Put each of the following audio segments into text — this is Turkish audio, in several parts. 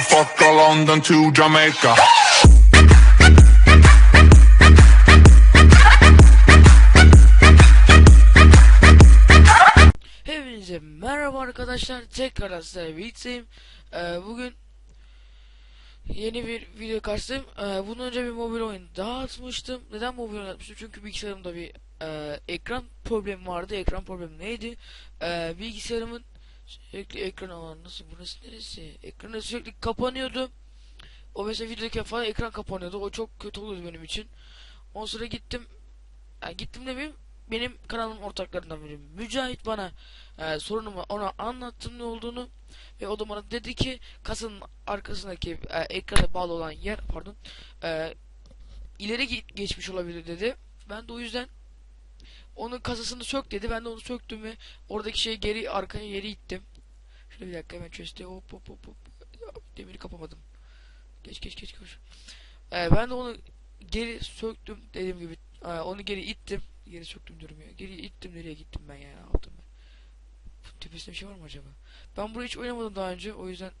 motherfucker London to Jamaica. Hepinize merhaba arkadaşlar. Tekrar sizlerle birlikteyim. Ee, bugün yeni bir video karşısındayım. Ee, bundan önce bir mobil oyun daha atmıştım. Neden mobil oyun atmıştım? Çünkü bilgisayarımda bir e, ekran problemi vardı. Ekran problemi neydi? Ee, bilgisayarımın sürekli ekran alan nasıl burası neresi? Ekranı sürekli kapanıyordu. O mesela videodaki falan ekran kapanıyordu. O çok kötü oluyordu benim için. Ondan sonra gittim. Yani gittim demeyeyim benim kanalımın ortaklarından biri Mücahit bana e, sorunumu ona anlattım ne olduğunu ve o da bana dedi ki kasanın arkasındaki e, ekrana bağlı olan yer pardon e, ileri ge- geçmiş olabilir dedi. Ben de o yüzden onun kasasını sök dedi. Ben de onu söktüm ve oradaki şeyi geri arkaya geri ittim. Şöyle bir dakika hemen çöste hop hop hop hop. Demiri kapamadım. Geç geç geç koş. E, ben de onu geri söktüm dediğim gibi e, onu geri ittim. Geri söktüm diyorum ya. Geri ittim nereye gittim ben ya? Ne yaptım ben? Tepesinde bir şey var mı acaba? Ben burayı hiç oynamadım daha önce. O yüzden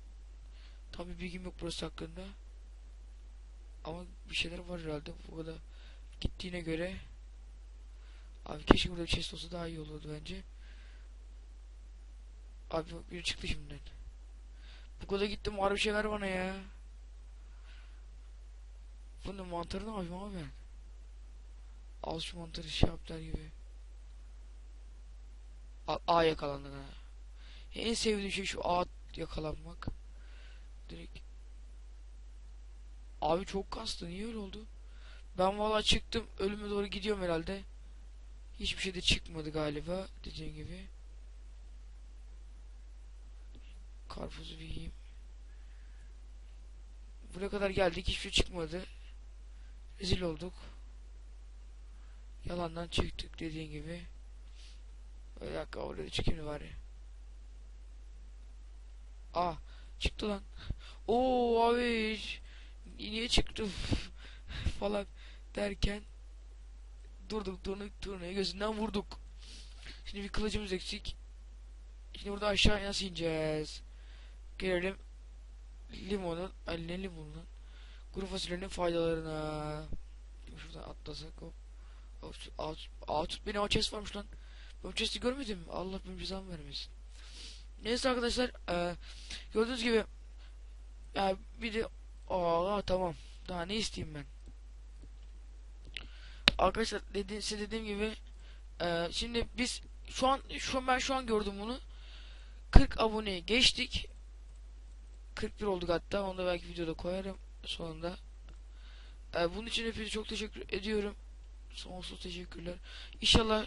tam bir bilgim yok burası hakkında. Ama bir şeyler var herhalde. Bu da gittiğine göre Abi keşke burada bir chest olsa daha iyi olurdu bence. Abi biri çıktı şimdiden. Bu kadar gittim var bir şeyler bana ya. Bunun mantarı ne abi ben? Al şu mantarı şey yap der gibi. A, A yakalandın ha. En sevdiğim şey şu A yakalanmak. Direkt. Abi çok kastı. Niye öyle oldu? Ben valla çıktım. Ölüme doğru gidiyorum herhalde. Hiçbir şey de çıkmadı galiba. Dediğim gibi. Karpuzu bir yiyeyim. Buraya kadar geldik. Hiçbir şey çıkmadı. Rezil olduk. Yalandan çıktık dediğin gibi. Bir dakika oraya da çıkayım var ya. Ah çıktı lan. Oo abi niye çıktı falan derken durduk durduk turnayı gözünden vurduk. Şimdi bir kılıcımız eksik. Şimdi burada aşağıya nasıl ineceğiz? Gelelim limonun, ay ne limonu lan? Kuru fasulyenin faydalarına. Şuradan atlasak hop. Out, out, beni o chest varmış lan. Ben o chest'i görmedim. Allah benim cezamı vermesin. Neyse arkadaşlar. E, gördüğünüz gibi. Ya bir de Aa tamam. Daha ne isteyeyim ben? Arkadaşlar dedi, size dediğim gibi e, şimdi biz şu an şu ben şu an gördüm bunu. 40 aboneye geçtik. 41 olduk hatta. Onu da belki videoda koyarım sonunda. E, bunun için hepinize çok teşekkür ediyorum. Sonsuz teşekkürler. İnşallah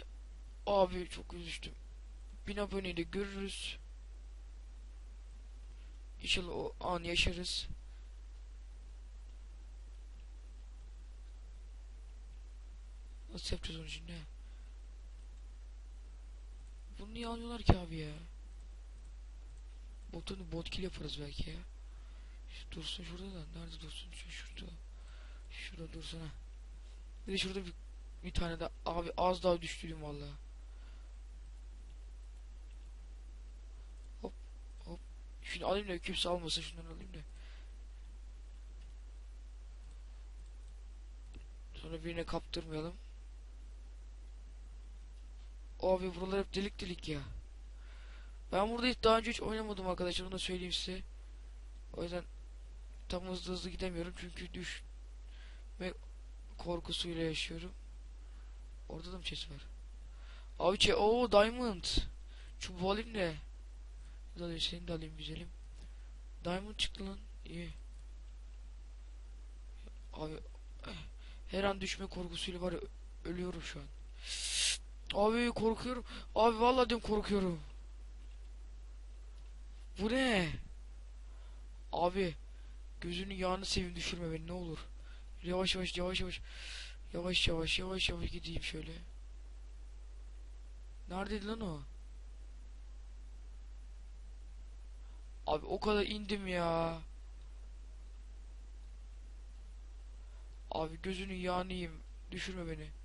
abi çok üzüldüm. Bin aboneyi de görürüz. İnşallah o an yaşarız. Nasıl yapacağız için ne? Bunu niye almıyorlar ki abi ya? Botunu bot kill yaparız belki ya. Şu dursun şurada da. Nerede dursun? Şu şurada. Şurada dursana. Bir de şurada bir, bir tane de abi az daha düştüydüm valla. Hop hop. Şunu alayım da kimse almasın şunları alayım da. Sonra birine kaptırmayalım. Abi buralar hep delik delik ya. Ben burada hiç daha önce hiç oynamadım arkadaşlar onu da söyleyeyim size. O yüzden tam hızlı hızlı gidemiyorum çünkü düş ve korkusuyla yaşıyorum. Orada da mı chest var? Abi çe o diamond. Çubuğu alayım da. Da alayım seni de alayım güzelim. Diamond çıktı lan. İyi. Abi eh, her an düşme korkusuyla var ölüyorum şu an. Abi korkuyorum. Abi vallahi diyorum korkuyorum. Bu ne? Abi gözünün yağını seveyim düşürme beni ne olur. Yavaş yavaş yavaş yavaş. Yavaş yavaş yavaş yavaş gideyim şöyle. Neredeydi lan o? Abi o kadar indim ya. Abi gözünün yağını yiyeyim. Düşürme beni.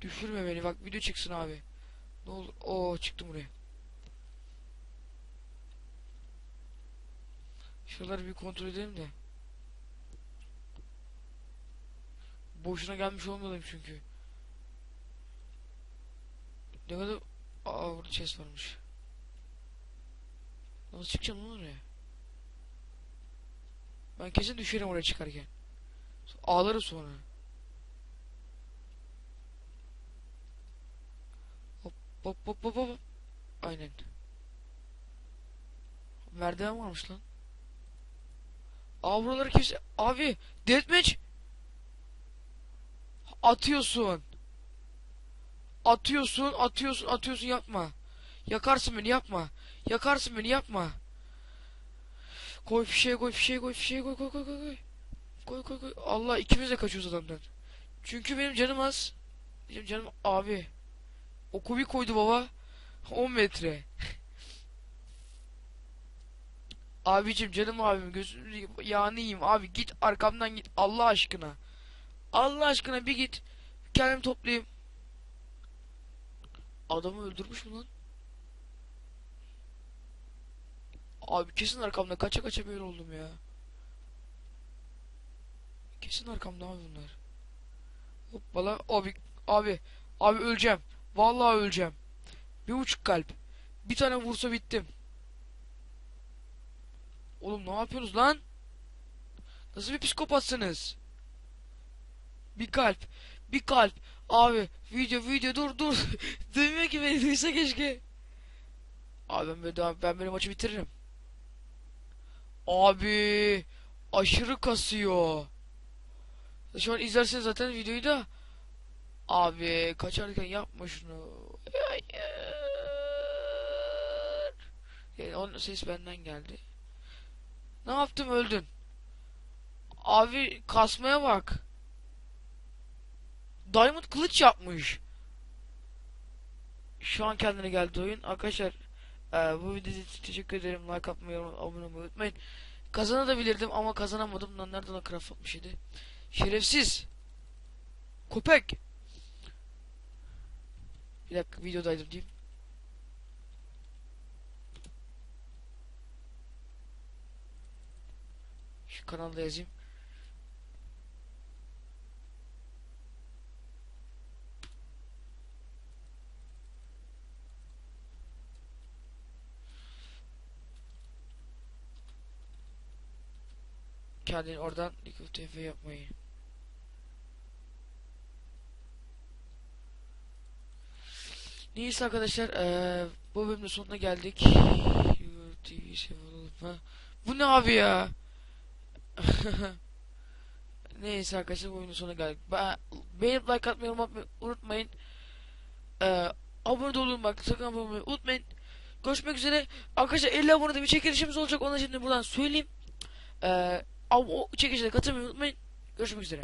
Düşürme beni bak video çıksın abi. Ne olur. Oo çıktım buraya. Şuraları bir kontrol edelim de. Boşuna gelmiş olmalıyım çünkü. Ne kadar... Aa burada chest varmış. Nasıl çıkacağım lan oraya? Ben kesin düşerim oraya çıkarken. Ağlarım sonra. Hop hop hop hop. Aynen. Merdiven varmış lan. Aa buraları kimse... Abi deathmatch. Atıyorsun. Atıyorsun, atıyorsun, atıyorsun yapma. Yakarsın beni yapma. Yakarsın beni yapma. Koy fişeğe koy fişeğe koy fişeğe koy koy koy koy koy. Koy koy koy. Allah ikimiz de kaçıyoruz adamdan. Çünkü benim canım az. Benim canım abi. Oku bir koydu baba. 10 metre. Abicim canım abim gözünü yağını yiyeyim abi git arkamdan git Allah aşkına. Allah aşkına bir git. Kendimi toplayayım. Adamı öldürmüş mü lan? Abi kesin arkamda kaça kaça böyle oldum ya. Kesin arkamda abi bunlar. Hoppala abi abi abi öleceğim. Vallahi öleceğim. Bir buçuk kalp. Bir tane vursa bittim. Oğlum ne yapıyorsunuz lan? Nasıl bir psikopatsınız? Bir kalp. Bir kalp. Abi video video dur dur. Duymuyor ki beni duysa keşke. Abi ben böyle ben böyle maçı bitiririm. Abi aşırı kasıyor. Şu an izlerseniz zaten videoyu da. Abi kaçarken yapma şunu. Hayır. Yani onun ses benden geldi. Ne yaptım öldün. Abi kasmaya bak. Diamond kılıç yapmış. Şu an kendine geldi oyun. Arkadaşlar e, bu video için teşekkür ederim. Like atmayı, abone olmayı unutmayın. Kazanabilirdim ama kazanamadım. Lan nereden o craft 67? Şerefsiz. Köpek. Bir dakika videodaydım diyeyim. Şu kanalda yazayım. Kendini oradan Liquid TF yapmayı. Neyse arkadaşlar eee, bu bölümün sonuna geldik. Bu ne abi ya? Neyse arkadaşlar bu oyunun sonuna geldik. Beğenip like atmayı unutmayın. Eee abone olun bak sakın abone olmayı unutmayın. Görüşmek üzere. Arkadaşlar 50 abonede bir çekilişimiz olacak. Onu şimdi buradan söyleyeyim. Eee o çekilişe katılmayı unutmayın. Görüşmek üzere.